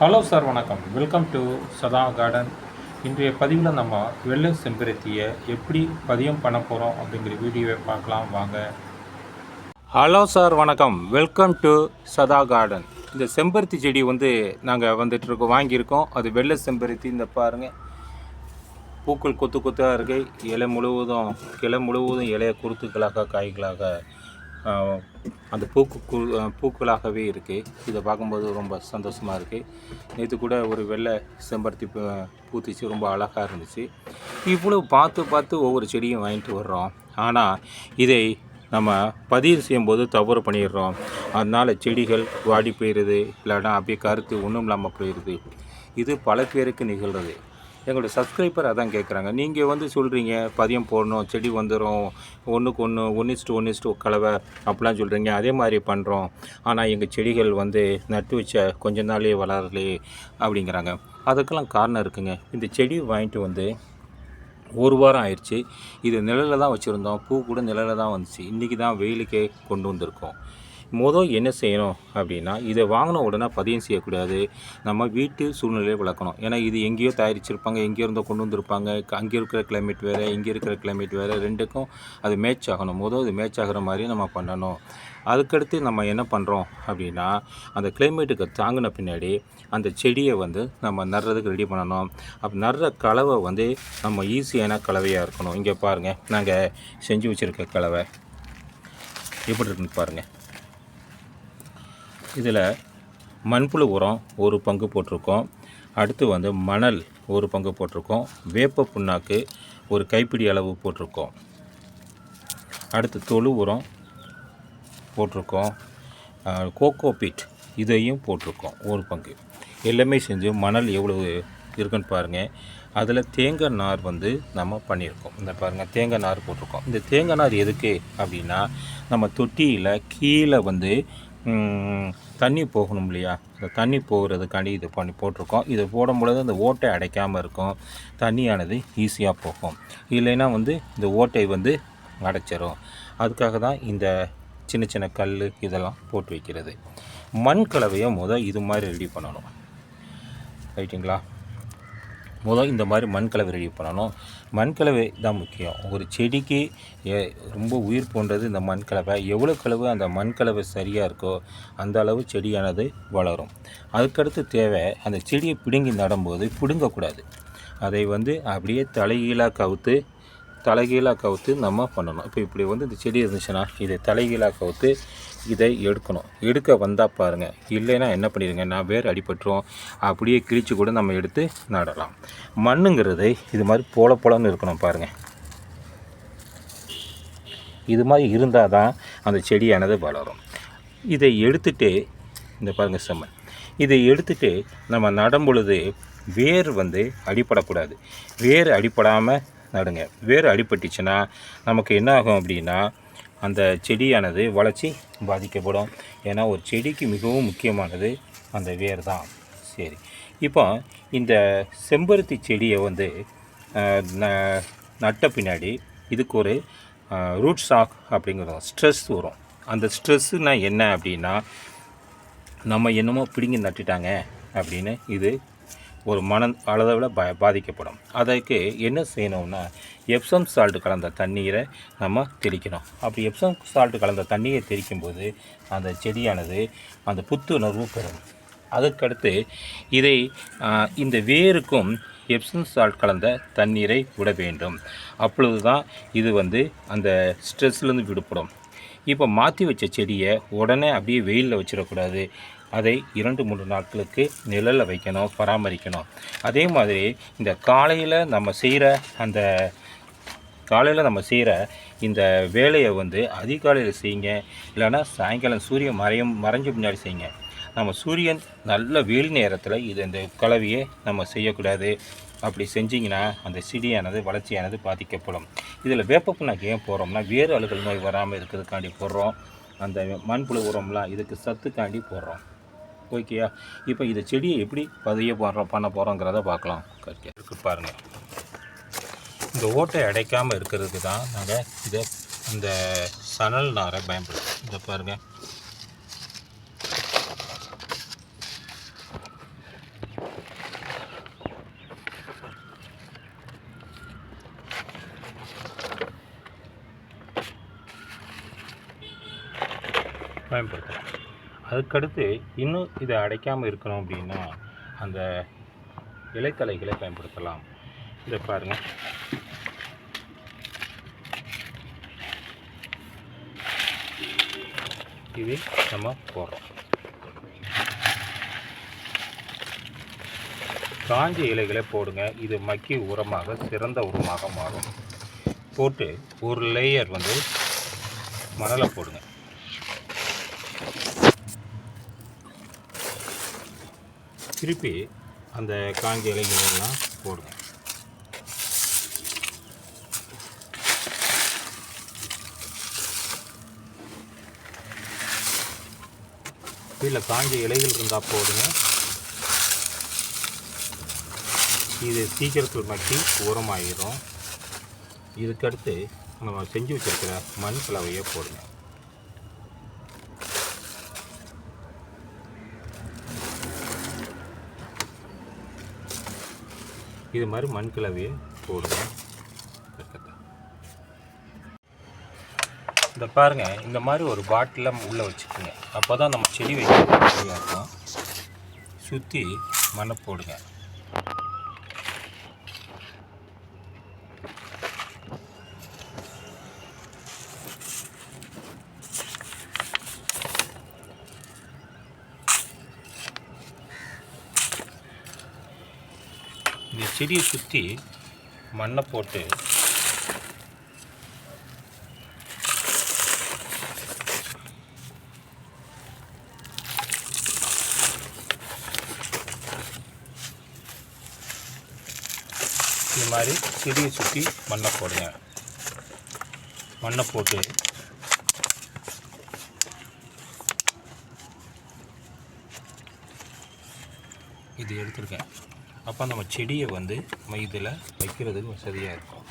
Hello sir வணக்கம். Welcome to Sadha garden இன்றைய பதிவில் நம்ம வெள்ளை செம்பருத்தியை எப்படி பதியம் பண்ண போகிறோம் அப்படிங்கிற வீடியோவை பார்க்கலாம். வாங்க. ஹலோ சார் வணக்கம். வெல்கம் டு சதா கார்டன் இந்த செம்பருத்தி செடி வந்து நாங்கள் வந்துட்டுருக்கோம் வாங்கியிருக்கோம். அது வெள்ளை செம்பருத்தி இந்த பாருங்கள் பூக்கள் கொத்து கொத்தாக இருக்கு. இலை முழுவதும் கிளை முழுவதும் இலையை குருத்துக்களாக காய்களாக அந்த பூக்கு பூக்களாகவே இருக்குது இதை பார்க்கும்போது ரொம்ப சந்தோஷமாக இருக்குது நேற்று கூட ஒரு வெள்ளை செம்பருத்தி பூ- பூத்துச்சு. ரொம்ப அழகாக இருந்துச்சு. இவ்வளோ பார்த்து பார்த்து ஒவ்வொரு செடியும் வாங்கிட்டு வர்றோம். ஆனால் இதை நம்ம பதிவு செய்யும்போது தவறு பண்ணிடுறோம். அதனால் செடிகள் வாடி போயிடுது இல்லைன்னா அப்படியே கருத்து ஒன்றும் இல்லாமல் போயிடுது இது பல பேருக்கு நிகழ்கிறது எங்களோட சப்ஸ்கிரைபர் அதான் கேட்குறாங்க நீங்கள் வந்து சொல்கிறீங்க பதியம் போடணும் செடி வந்துடும் ஒன்றுக்கு ஒன்று ஒன்னிஸ்ட்டு ஒன்னிஸ்ட்டு கலவை அப்படிலாம் சொல்கிறீங்க அதே மாதிரி பண்ணுறோம் ஆனால் எங்கள் செடிகள் வந்து நட்டு வச்ச கொஞ்ச நாளே வளரலே அப்படிங்கிறாங்க. அதுக்கெல்லாம் காரணம் இருக்குங்க. இந்த செடி வாங்கிட்டு வந்து ஒரு வாரம் ஆயிடுச்சு. இது நிழலில் தான் வச்சுருந்தோம். பூ கூட நிழலில் தான் வந்துச்சு. இன்றைக்கி தான் வெயிலுக்கே கொண்டு வந்திருக்கோம். மொதல் என்ன செய்யணும் அப்படின்னா இதை வாங்கின உடனே பதியம் செய்யக்கூடாது. நம்ம வீட்டு சூழ்நிலையை வளர்க்கணும். ஏன்னா இது எங்கேயோ தயாரிச்சிருப்பாங்க எங்கேயோ இருந்தோ கொண்டு வந்திருப்பாங்க. அங்கே இருக்கிற கிளைமேட் வேறு இங்கே இருக்கிற கிளைமேட் வேறு ரெண்டுக்கும் அது மேட்ச் ஆகணும். மொதல் அது மேட்ச் ஆகிற மாதிரி நம்ம பண்ணணும். அதுக்கடுத்து நம்ம என்ன பண்ணுறோம் அப்படின்னா அந்த கிளைமேட்டுக்கு தாங்கின பின்னாடி அந்த செடியை வந்து நம்ம நடுறதுக்கு ரெடி பண்ணணும். அப்போ நடுற கலவை வந்து நம்ம ஈஸியான கலவையாக இருக்கணும். இங்கே பாருங்கள் நாங்கள் செஞ்சு வச்சுருக்க கலவை. எப்படி இருக்குன்னு பாருங்கள் இதில் மண்புழு உரம் ஒரு பங்கு போட்டிருக்கோம். அடுத்து வந்து மணல் ஒரு பங்கு போட்டிருக்கோம். வேப்ப புண்ணாக்கு ஒரு கைப்பிடி அளவு போட்டிருக்கோம். அடுத்து தொழு உரம் போட்டிருக்கோம். அஹ், கோகோ பீட் இதையும் போட்டிருக்கோம் ஒரு பங்கு. எல்லாமே செஞ்சு மணல் எவ்வளவு இருக்குன்னு பாருங்கள் அதில் தேங்காய் நார் வந்து நம்ம பண்ணியிருக்கோம். இந்த பாருங்கள் தேங்காய் நார் போட்டிருக்கோம். இந்த தேங்காய் நார் எதுக்கு அப்படின்னா நம்ம தொட்டியில் கீழே வந்து தண்ணி போகணும் இல்லையா? இந்த தண்ணி போகிறதுக்காண்டி இது பண்ணி போட்டிருக்கோம். இதை போடும் பொழுது அந்த ஓட்டை அடைக்காமல் இருக்கும். தண்ணியானது ஈஸியாக போகும். இல்லைன்னா வந்து இந்த ஓட்டை வந்து அடைச்சிரும். அதுக்காக தான் இந்த சின்ன சின்ன கல் இதெல்லாம் போட்டு வைக்கிறது. மண் கலவையை முதல் இது மாதிரி ரெடி பண்ணணும். ரைட்டுங்களா முதல் இந்த மாதிரி மண் கலவை ரெடி பண்ணணும். மண் கலவை தான் முக்கியம். ஒரு செடிக்கு ரொம்ப உயிர் போன்றது இந்த மண் கலவை எவ்வளோ கலவு அந்த மண் கலவை சரியாக இருக்கோ அந்த அளவு செடியானது வளரும். அதுக்கடுத்து தேவை அந்த செடியை பிடுங்கி நடும்போது பிடுங்கக்கூடாது. அதை வந்து அப்படியே தலைகீழாக கவுத்து தலைகீழாக கவுத்து நம்ம பண்ணணும். இப்போ இப்படி வந்து இந்த செடி இருந்துச்சுன்னா இதை தலைகீழாக கவுத்து இதை எடுக்கணும். எடுக்க வந்தால் பாருங்கள் இல்லைன்னா என்ன பண்ணிடுங்க? நான் வேர் அடிபட்டுரும். அப்படியே கிழிச்சு கூட நம்ம எடுத்து நடலாம். மண்ணுங்கிறது இது மாதிரி போல போலன்னு இருக்கணும் பாருங்கள் இது மாதிரி இருந்தால் தான் அந்த செடியானது வளரும். இதை எடுத்துட்டு இந்த பாருங்கள் செம்மன் இதை எடுத்துட்டு நம்ம நடும் பொழுது வேர் வந்து அடிபடக்கூடாது. வேர் அடிபடாமல் நடுங்க. வேர் அடிபட்டுச்சுன்னா நமக்கு என்ன ஆகும் அப்படின்னா அந்த செடியானது வளர்ச்சி பாதிக்கப்படும். ஏன்னா ஒரு செடிக்கு மிகவும் முக்கியமானது அந்த வேர் தான் சரி. இப்போ இந்த செம்பருத்தி செடியை வந்து ந- நட்ட பின்னாடி இதுக்கு ஒரு ரூட் ஷாக் அப்படிங்கிறோம் ஸ்ட்ரெஸ் வரும். அந்த ஸ்ட்ரெஸ்ஸுனால் என்ன அப்படின்னா நம்ம என்னமோ பிடுங்கி நட்டுட்டாங்க அப்படின்னு இது ஒரு மன அளவில் ப பாதிக்கப்படும். அதற்கு என்ன செய்யணும்னா எப்சம் சால்ட் கலந்த தண்ணீரை நம்ம தெளிக்கணும். அப்படி எப்சம் சால்ட் கலந்த தண்ணீரை தெளிக்கும்போது அந்த செடியானது அந்த புத்துணர்வு பெறும். அதற்கடுத்து இதை இந்த வேருக்கும் எப்சம் சால்ட் கலந்த தண்ணீரை விட வேண்டும். அப்பொழுது தான் இது வந்து அந்த ஸ்ட்ரெஸ்லேருந்து விடுபடும். இப்போ மாற்றி வச்ச செடியை உடனே அப்படியே வெயிலில் வச்சிடக்கூடாது. அதை இரண்டு மூன்று நாட்களுக்கு நிழலில் வைக்கணும் பராமரிக்கணும். அதே மாதிரி இந்த காலையில் நம்ம செய்கிற அந்த காலையில் நம்ம செய்கிற இந்த வேலையை வந்து அதிகாலையில் செய்யுங்க. இல்லைன்னா சாயங்காலம் சூரியன் மறையும் மறைஞ்ச பின்னாடி செய்யுங்க. நம்ம சூரியன் நல்ல வெயில் நேரத்தில் இது இந்த கலவையை நம்ம செய்யக்கூடாது. அப்படி செஞ்சிங்கன்னா அந்த செடியானது வளர்ச்சியானது பாதிக்கப்படும். இதில் வேப்ப ஏன் போடுறோம்னா வேறு அழுகல் நோய் வராமல் இருக்கிறதுக்காண்டி போடுறோம். அந்த மண்புழு உரம்லாம் இதுக்கு சத்துக்காண்டி போடுறோம். ஓகேயா? இப்போ இந்த செடியை எப்படி பதிய போடுறோம் பண்ண போகிறோங்கிறத பார்க்கலாம் கற்க இருக்கு பாருங்கள் இந்த ஓட்டை அடைக்காமல் இருக்கிறதுக்கு தான் நாங்கள் இதை இந்த சணல் நாரை பயன்படுத்துகிறோம் இதை பாருங்கள் பயன்படுத்தலாம் அதுக்கடுத்து இன்னும் இதை அடைக்காமல் இருக்கணும் அப்படின்னா அந்த இலைத்தலைகளை பயன்படுத்தலாம். இதை பாருங்கள் இது நம்ம போடுறோம் காஞ்ச இலைகளை போடுங்க. இது மக்கி உரமாக சிறந்த உரமாக மாறும். போட்டு ஒரு லேயர் வந்து மணலை போடுங்க. திருப்பி அந்த காஞ்ச இலைகளெல்லாம் போடுங்க. கீழே காஞ்ச இலைகள் இருந்தால் போடுங்க இது சீக்கிரத்தில் மக்கி உரமாயிரும். இதுக்கடுத்து நம்ம செஞ்சு வச்சிருக்கிற மண் கலவையை போடுங்க. இது மாதிரி மண் கலவையை போடுங்க இந்த பாருங்க இந்த மாதிரி ஒரு பாட்டில் உள்ளே வச்சுக்கோங்க. அப்போ தான் நம்ம செடி வைக்கிறது இருக்கும். சுற்றி மண்ணை போடுங்க. செடியை சுற்றி மண்ணை போட்டு இது மாதிரி செடியை சுற்றி மண்ணை போடுங்க. மண்ணை போட்டு இது எடுத்திருக்கேன். அப்போ நம்ம செடியை வந்து நம்ம இதில் வைக்கிறதுக்கு வசதியாக இருக்கும்.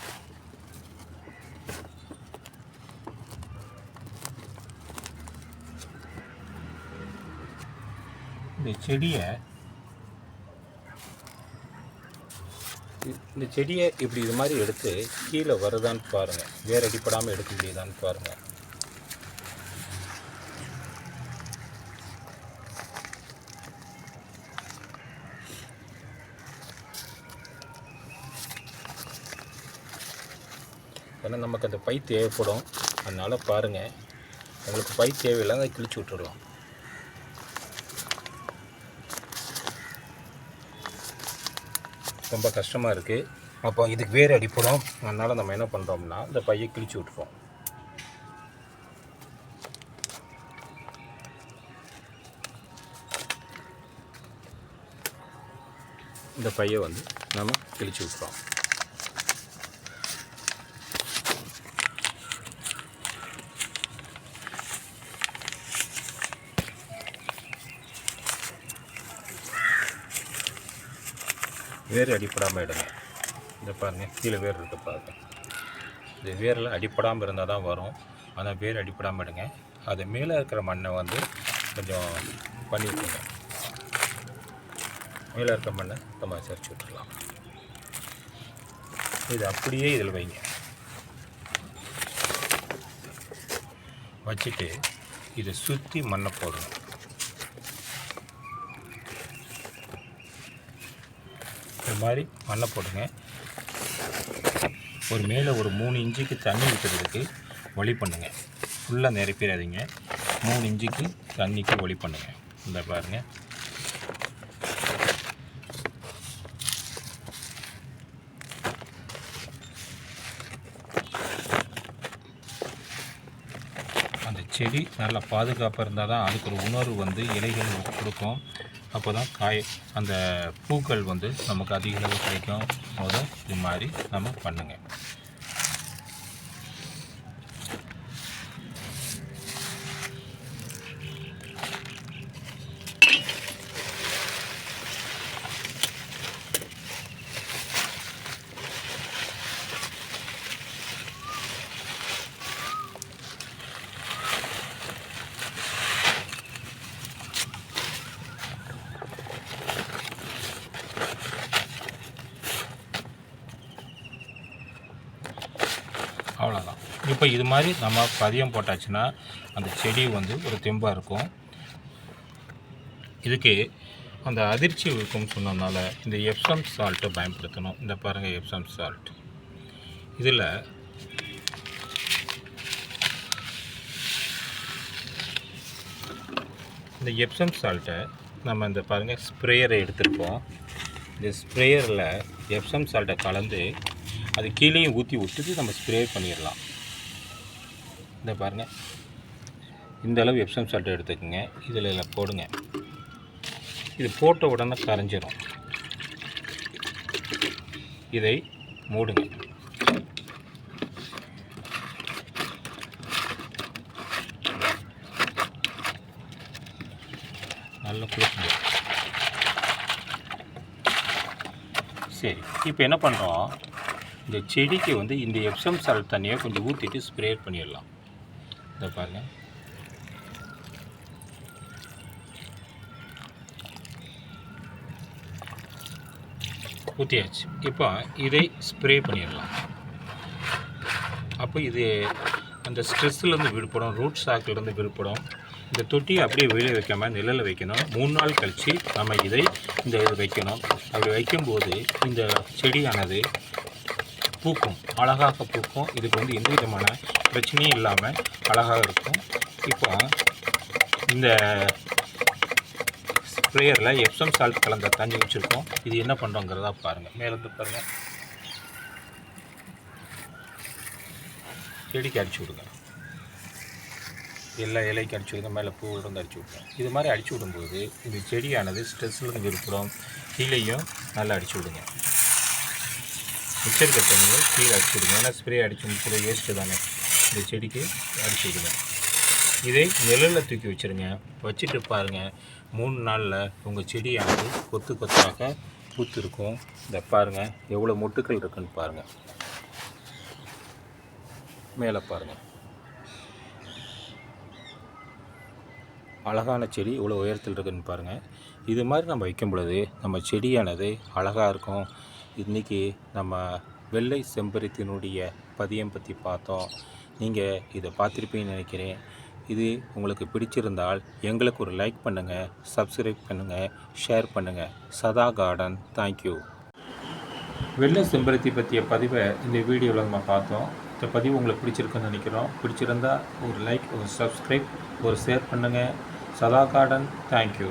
இந்த செடியை இந்த செடியை இப்படி இது மாதிரி எடுத்து கீழே வருதான்னு பாருங்கள் வேற அடிப்படாமல் எடுக்க முடியுதான்னு பாருங்கள் ஏன்னா நமக்கு அந்த பை தேவைப்படும். அதனால் பாருங்கள் உங்களுக்கு பை தேவையில்லை அதை கிழிச்சு விட்டுடலாம் ரொம்ப கஷ்டமாக இருக்குது அப்போ இதுக்கு வேறு அடிப்படும். அதனால் நம்ம என்ன பண்ணுறோம்னா இந்த பையை கிழிச்சு விட்டுருவோம் இந்த பையை வந்து நம்ம கிழிச்சு விட்டுறோம். வேர் அடிப்படாமல் எடுங்க இந்த பாருங்கள் கீழே வேர் இருக்குது பாருங்க. இந்த வேரில் அடிப்படாமல் இருந்தால் தான் வரும். ஆனால் வேர் அடிப்படாமல் எடுங்க அது மேலே இருக்கிற மண்ணை வந்து கொஞ்சம் பண்ணி விட்டுருங்க மேலே இருக்கிற மண்ணை நம்ம சரிச்சு விட்டுடலாம் இது அப்படியே இதில் வைங்க. வச்சுட்டு இதை சுற்றி மண்ணை போடணும். இது மாதிரி மண்ணை போடுங்க ஒரு மேலே ஒரு மூணு இன்ச்சுக்கு தண்ணி ஊற்றுறதுக்கு வழி பண்ணுங்கள் ஃபுல்லாக நிரப்பிடாதீங்க. மூணு இன்ச்சுக்கு தண்ணிக்கு வழி பண்ணுங்கள் இந்த பாருங்கள் அந்த செடி நல்லா பாதுகாப்பாக இருந்தால் தான் அதுக்கு ஒரு உணர்வு வந்து இலைகள் கொடுக்கும். அப்போ தான் காய் அந்த பூக்கள் வந்து நமக்கு அதிக அளவு கிடைக்கும். போது இது மாதிரி நம்ம பண்ணுங்கள் இப்போ இது மாதிரி நம்ம பதியம் போட்டாச்சுன்னா அந்த செடி வந்து ஒரு தெம்பாக இருக்கும். இதுக்கு அந்த அதிர்ச்சி இருக்கும்னு சொன்னதுனால இந்த எப்சம் சால்ட்டை பயன்படுத்தணும். இந்த பாருங்கள் எப்சம் சால்ட் இதில் இந்த எப்சம் சால்ட்டை நம்ம இந்த பாருங்கள் ஸ்ப்ரேயரை எடுத்துருப்போம். இந்த ஸ்ப்ரேயரில் எப்சம் சால்ட்டை கலந்து அது கீழேயும் ஊற்றி விட்டுட்டு நம்ம ஸ்ப்ரே பண்ணிடலாம். இந்த பாருங்கள் இந்த அளவு எப்சம் சால்ட் எடுத்துக்கோங்க. இதில் இதில் போடுங்க. இது போட்ட உடனே கரைஞ்சிரும். இதை மூடுங்க. நல்ல குளிச்சுங்க சரி இப்போ என்ன பண்ணுறோம்? இந்த செடிக்கு வந்து இந்த எப்சம் சால்ட் தண்ணியை கொஞ்சம் ஊற்றிட்டு ஸ்ப்ரே பண்ணிடலாம். இதை பாருங்கள் ஊற்றியாச்சு இப்போ இதை ஸ்ப்ரே பண்ணிடலாம் அப்போ இது அந்த ஸ்ட்ரெஸ்லேருந்து விடுபடும் ரூட் சாக்கிலேருந்து விடுபடும். இந்த தொட்டியை அப்படியே வெளியே வைக்காமல் நிழலில் வைக்கணும். மூணு நாள் கழித்து நம்ம இதை இந்த இது வைக்கணும். அப்படி வைக்கும்போது இந்த செடியானது பூக்கும். அழகாக பூக்கும். இதுக்கு வந்து எந்த விதமான பிரச்சனையும் இல்லாமல் அழகாக இருக்கும். இப்போ இந்த ஸ்ப்ரேயரில் எப்சம் சால்ட் கலந்த தண்ணி வச்சுருக்கோம். இது என்ன பண்ணுறோங்கிறதா பாருங்கள் மேலேருந்து பாருங்கள் செடிக்கு அடிச்சு விடுங்க. எல்லா இலைக்கு அடிச்சு விடுங்க. மேலே பூ இருந்து அடிச்சு விடுங்க. இது மாதிரி அடிச்சு விடும்போது இந்த செடியானது ஸ்ட்ரெஸ்லேருந்து இருக்கிறோம். கீழேயும் நல்லா அடிச்சு விடுங்க. மிச்சர் கட்டணியும் கீழே அடிச்சு விடுங்க. ஏன்னா ஸ்ப்ரே அடிச்சு முடிச்சது வேஸ்ட்டு தானே. இந்த செடிக்கு அடிச்சுடுங்க இதை நிழலில் தூக்கி வச்சுருங்க. வச்சுட்டு பாருங்கள் மூணு நாளில் உங்கள் செடியானது கொத்து கொத்தாக பூத்திருக்கும். இதை இந்த பாருங்கள் எவ்வளோ மொட்டுக்கள் இருக்குன்னு பாருங்கள் மேலே பாருங்கள் அழகான செடி இவ்வளோ உயரத்தில் இருக்குன்னு பாருங்கள் இது மாதிரி நம்ம வைக்கும் பொழுது நம்ம செடியானது அழகாக இருக்கும். இன்றைக்கி நம்ம வெள்ளை செம்பருத்தினுடைய பதியம் பற்றி பார்த்தோம். நீங்கள் இதை பார்த்துருப்பீங்கன்னு நினைக்கிறேன். இது உங்களுக்கு பிடிச்சிருந்தால் எங்களுக்கு ஒரு லைக் பண்ணுங்கள் சப்ஸ்கிரைப் பண்ணுங்கள் ஷேர் பண்ணுங்கள் சதா கார்டன். தேங்க்யூ வெள்ளை செம்பருத்தி பற்றிய பதிவை இந்த வீடியோவில் நம்ம பார்த்தோம். இந்த பதிவு உங்களுக்கு பிடிச்சிருக்குன்னு நினைக்கிறோம். பிடிச்சிருந்தால் ஒரு லைக் ஒரு சப்ஸ்கிரைப் ஒரு ஷேர் பண்ணுங்கள் சதா கார்டன். தேங்க்யூ